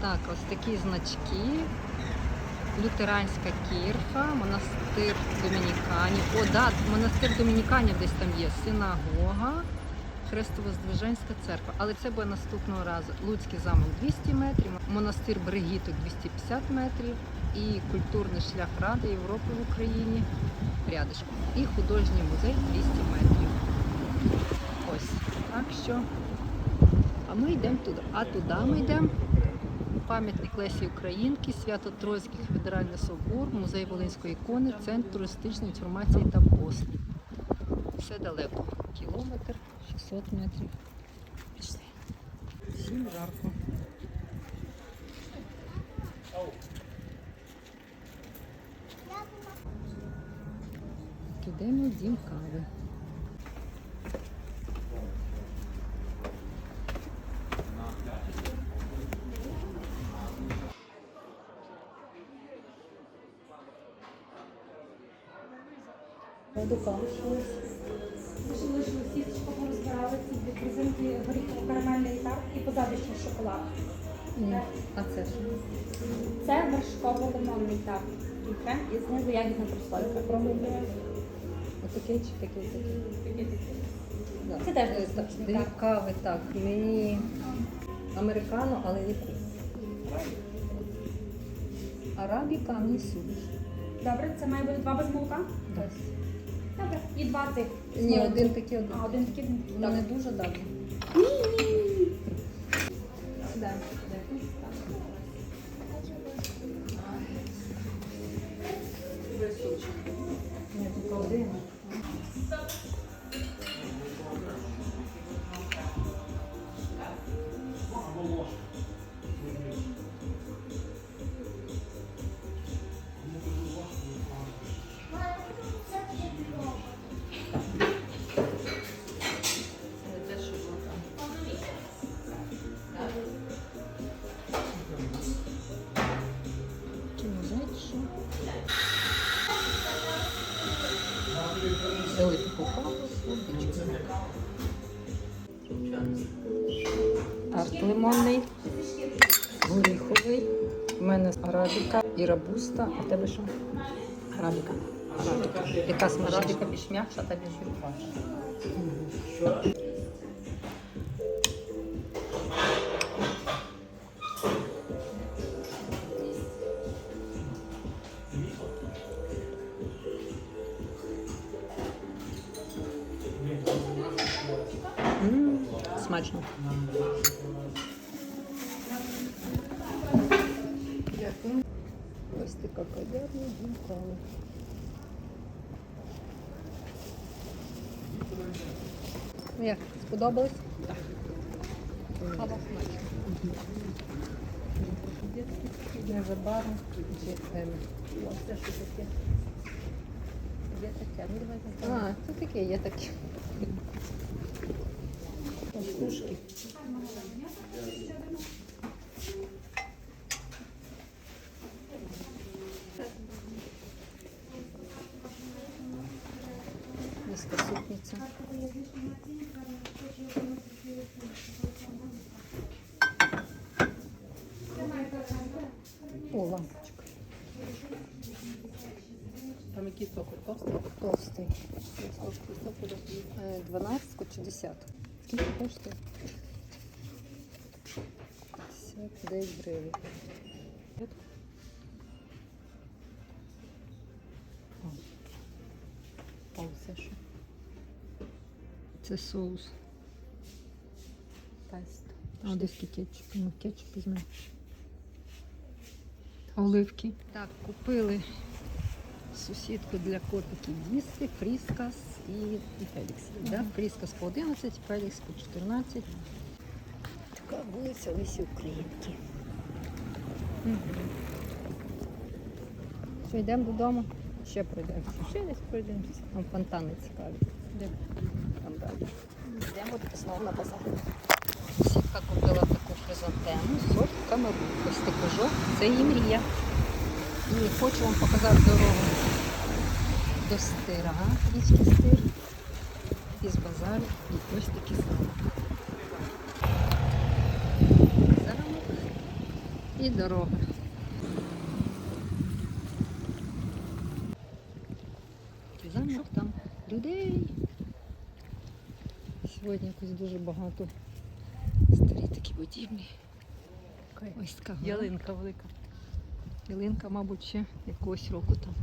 Так, ось такі значки. Лютеранська кірха, монастир Домініканів. О, да, монастир Домініканів десь там є. Синагога, Хрестово-Здвиженська церква. Але це буде наступного разу. Луцький замок 200 метрів, монастир Бригіток 250 метрів і культурний шлях Ради Європи в Україні рядишком. І художній музей 200 метрів. Ось. Так що. А ми йдемо туди. А туди ми йдемо. Пам'ятник Лесі Українки, Свято-Троїцький Федеральний собор, музей Волинської ікони, центр туристичної інформації та послуг. Все далеко. Кілометр, 600 метрів. Пішли. Всім жарко. Підемо в дім кави. Дука. Лишили сіточку, порозбирали ці дві презинки горіхово-карамельний тарт і позаду ще шоколад. А це що? Це вершково-лимонний тарт. І крем, і знизу ягідна прослойка. Пробуйте. Отакий чи такий? такий? Да. Це теж так, Дві кави, так. Мені американо, але яку? Арабіка, а мені суміш. Добре, це має бути два без молока? Добре. І два цих. Ні, один такий, один. А, один такий. не дуже добре. Арт лимонний, горіховий. У мене арабіка і рабуста. А в тебе що? Арабіка. Арабіка. Яка смачніша? Арабіка більш м'якша та більш відважна. Смачно. Дякую. Ось така кав'ярня. Ну, Як, сподобалось? Так. Смачна. Незабаром GM. Це що таке? Є таке, ну давайте. А, це таке, є таке. Товстий? Толстий. Товстий цоколь. Е, 12 чи 10. Скільки коштує? 59 гривень. О. Це що? Це соус. Тест. А десь кетчуп. Ну, кетчуп візьме. Оливки. Так, купили сусідку для котиків їсти, фріскас і, і Фелікс. Да? Фріскас по 11, Фелікс по 14. Така вулиця Лисі Українки. Угу. Що, йдемо додому? Ще пройдемося. Ще десь пройдемося. Там фонтани цікаві. Там далі. Йдемо знову на базар. Сітка купила таку хризантему, сорт камеру. Ось такий жовт, це її мрія. І хочу вам показати дорогу до стира, річки стир, із базару і ось такі замок. Замок І дорога. Замок там людей. Сьогодні якось дуже багато старі такі будівлі. Ось така. Ялинка велика. Ялинка, мабуть, ще якогось року там.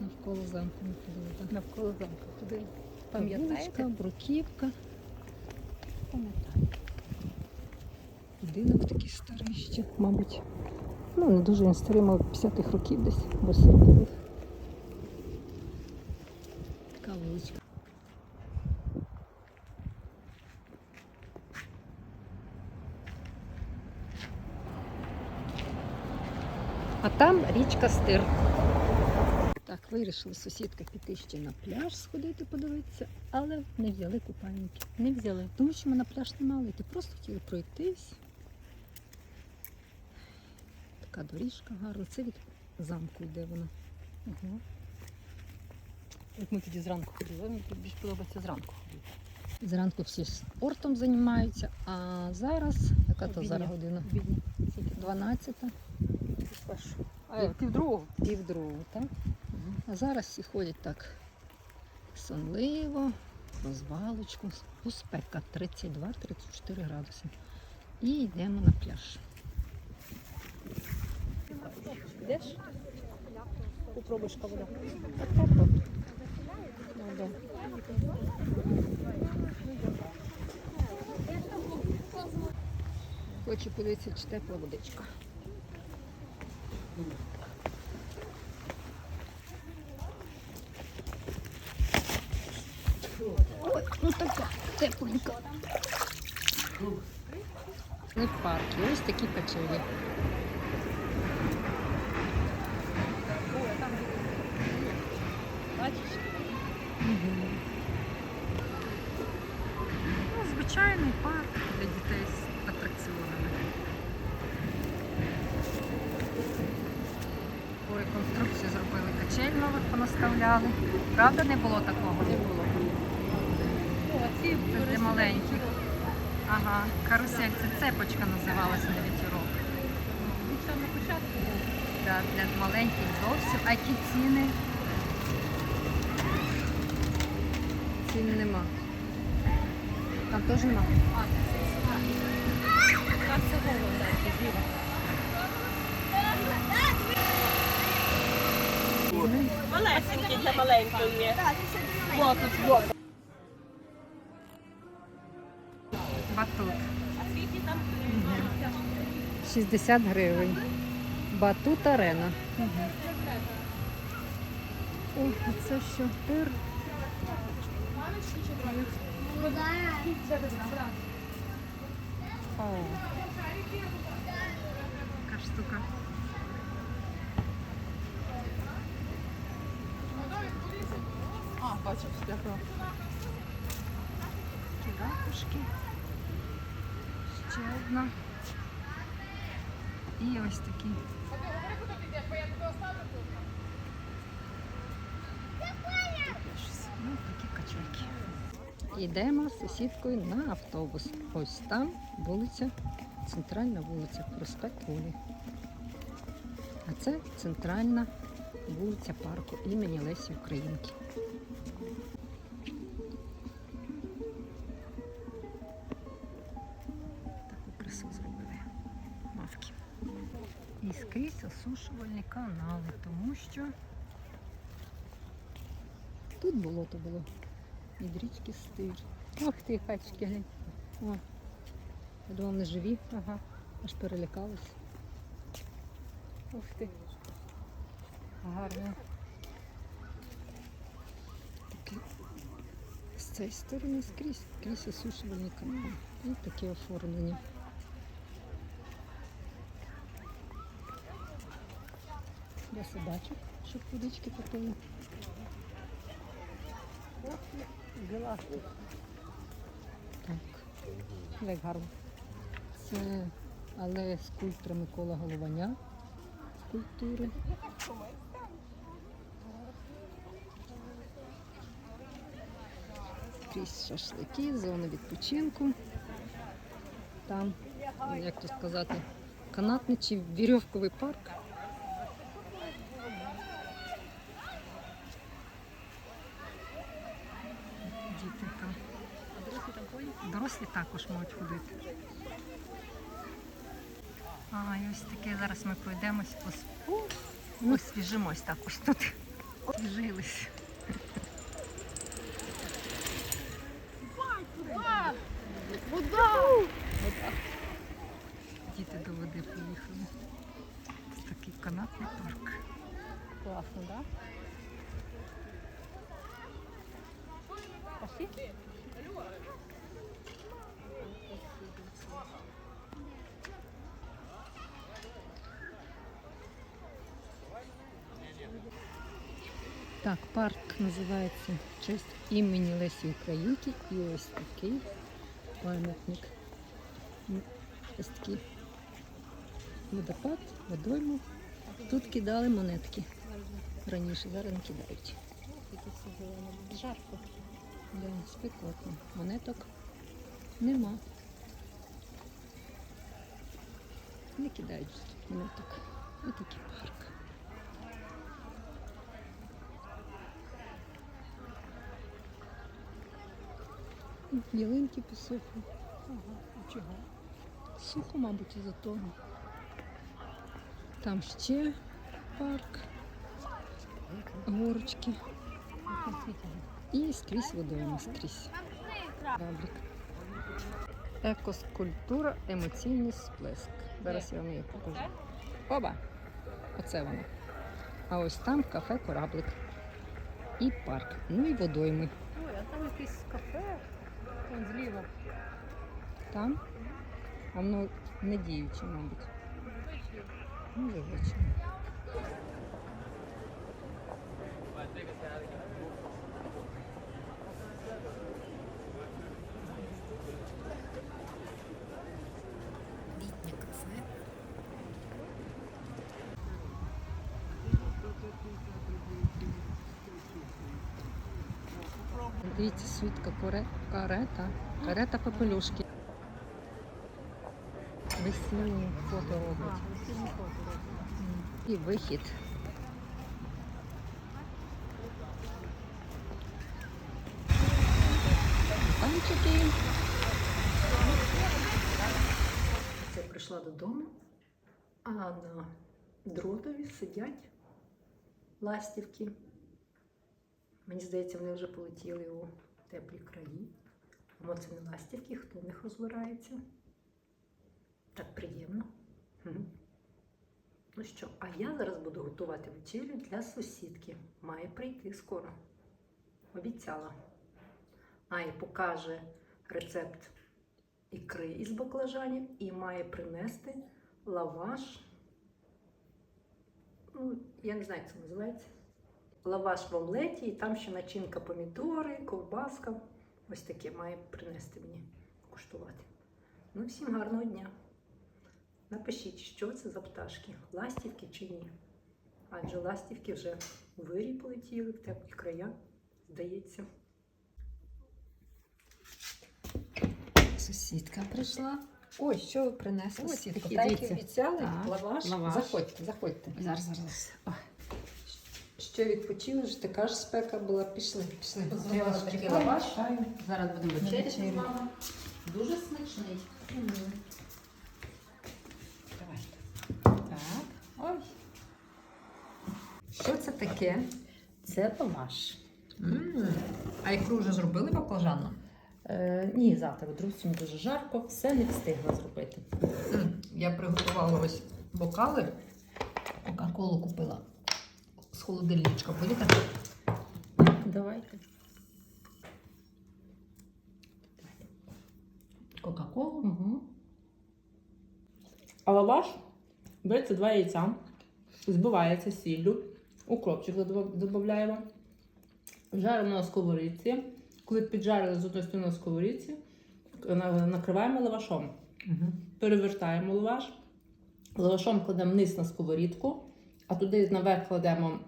Навколо замку ми ходили. так. Навколо замку. Вуличка, пам'ятаєте? бруківка. Пам'ятаю. Будинок такий старий ще, мабуть. Ну, не дуже він старий, мабуть, 50-х років десь, або 40-х. Така вуличка. А там річка Стир. Так, вирішили сусідка піти ще на пляж сходити, подивитися, але не взяли купальники. Не взяли. Тому що ми на пляж не мали йти, просто хотіли пройтись. Така доріжка гарна. Це від замку йде вона. Угу. От ми тоді зранку ходили, мені тут більш подобається зранку ходити. Зранку всі спортом займаються, а зараз, яка то зараз година? 12, Першу. А, пів другого. пів другого, так? А зараз всі ходять так сонливо, розвалочку, спека 32-34 градуси. І йдемо на пляж. Йдеш? Попробуєш вода. Да. Хочу подивитися, чи тепла водичка. Ой, ну така тепленька. Ми в парку. Ось такі качелі. Звичайний парк для дітей з атракціонами. По реконструкції зробили качель нових, понаставляли. Правда, не було такого? Не було. Це для маленьких. Ага, карусель, це цепочка називалася на вітерок. Це на початку. Да, для маленьких зовсім. А які ціни? Цін нема. Там теж нема. А це голову далі, зліва. Малесенькі для маленької. Вот, вот. Батут. А скільки там? 60 гривень. Батут арена. О, а це що? Тир. О. Яка штука. А, бачив, дякую. Такі. Ще одна. І ось такі. Ну, такі качельки. Йдемо з сусідкою на автобус. Ось там вулиця, центральна вулиця, проспект Волі. А це центральна вулиця парку імені Лесі Українки. Таку красу зробили мавки. І скрізь осушувальні канали, тому що тут болото було. Від річки стир. Ох ти, качки, глянь. О, я думала, вони живі, ага, аж перелякалась. Ух ти. Гарно. Такі з цієї сторони скрізь, скрізь осушувальні канали. І таке оформлення. Для собачок, щоб водички попили. Галактик. Так. Як гарно. Це алея скульптора Микола Голованя. культури. Крізь шашлики, зона відпочинку. Там, як то сказати, канатний чи вірьовковий парк. Діти там. А дорослі там ходять? Дорослі також можуть ходити. А, і ось таке зараз ми пройдемось по спу. Освіжимось також тут. Освіжились. Діти до води поїхали. Ось такий канатний парк. Класно, так? Пошли? Так, парк називається в честь імені Лесі Українки і ось такий пам'ятник. Ось такий водопад, водойму. Тут кидали монетки раніше, зараз не кидають. Жарко. Да, спекотно. Монеток нема. Не кидають тут. Ось такий парк. Ялинки посохли. Ага. А чого? Сухо, мабуть, із-за того. Там ще парк, горочки. І скрізь водойма, скрізь. Кораблик. Екоскультура, емоційний сплеск. Зараз я вам її покажу. Оба! Оце воно. А ось там кафе кораблик. І парк. Ну і водойми. Ой, а там якесь кафе. Вон зліва. Там. А воно не діюче, мабуть. Може ввечері. Дивіться, свідка карета. Карета попелюшки. Весільні фото роблять. І вихід. Панчики. Це прийшла додому, а на дротові сидять ластівки. Мені здається, вони вже полетіли у теплі краї. Тому це не ластівки, хто в них розбирається. Так приємно. Ну що, а я зараз буду готувати вечерю для сусідки. Має прийти скоро. Обіцяла. А і покаже рецепт ікри із баклажанів і має принести лаваш. Ну, я не знаю, як це називається. Лаваш в омлеті, і там ще начинка помідори, ковбаска. Ось таке має принести мені куштувати. Ну, всім гарного дня! Напишіть, що це за пташки, ластівки чи ні. Адже ластівки вже у вирій полетіли в теплі края, здається. Сусідка прийшла. Ой, що ви принесли? Ось такі, так дивіться. обіцяли? Так, Лаваш? лаваш. Заходьте, заходьте. Зараз, зараз. Що відпочили ж, така ж спека була. Пішли, пішли. Вас такий лаваш. Зараз будемо Вечеря вечеряти. з вами. Дуже смачний. Давайте. Так. Ой. Що це таке? Це лаваш. А ікру вже зробили баклажанну? Е, ні, завтра, друзі, дуже жарко, все не встигла зробити. М, Я приготувала ось бокали. Кока-колу купила з холодильничка. Будете? Давайте. Кока-колу. Угу. А лаваш береться два яйця, збивається сіллю, укропчик додаємо, жаримо на сковорідці. Коли піджарили з одної сторони на сковорідці, накриваємо лавашом. Угу. Перевертаємо лаваш, лавашом кладемо низ на сковорідку, А туди наверх кладемо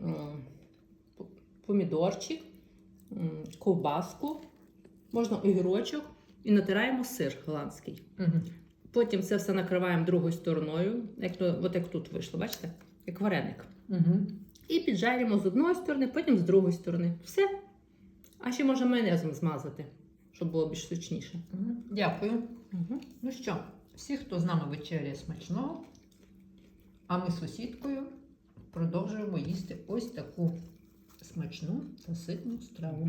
помідорчик, ковбаску, можна огірочок і натираємо сир голландський. Угу. Потім це все накриваємо другою стороною, як, то, от як тут вийшло, бачите? Як вареник. Угу. І піджарюємо з одної сторони, потім з другої сторони. Все. А ще можна майонезом змазати, щоб було більш сочніше. Дякую. Угу. Ну що, всі, хто з нами вечеряє смачного, а ми з сусідкою продовжуємо їсти ось таку смачну та ситну страву.